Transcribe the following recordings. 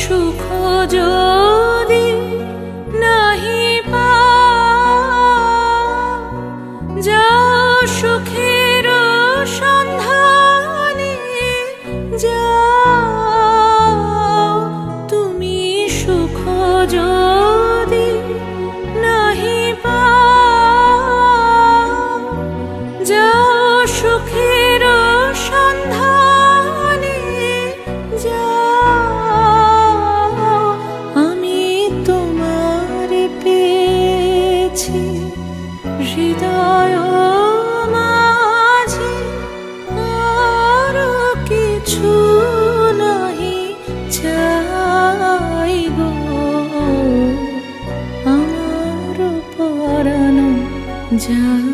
সুখ যদি নাহি যাও সুখের যাও তুমি সুখ নাহি আমি তোমার পেয়েছি হৃদয় যাহা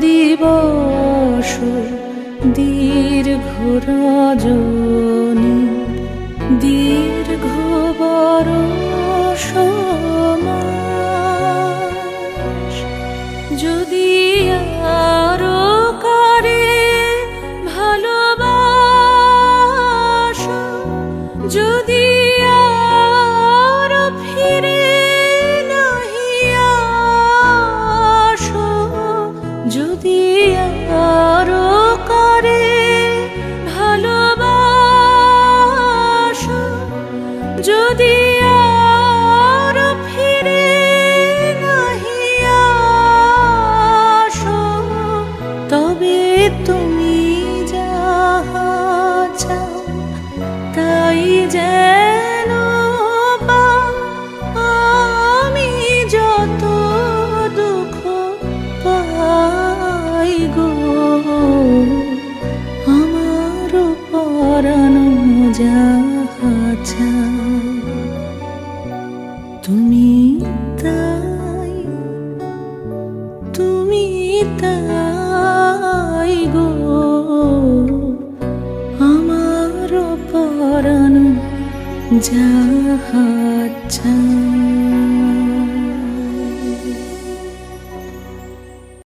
দিবস দীর্ঘ রজনী দীর্ঘ বরষ যাহা তুমি তাই তুমি তাই গো। আমার পরানো যাহা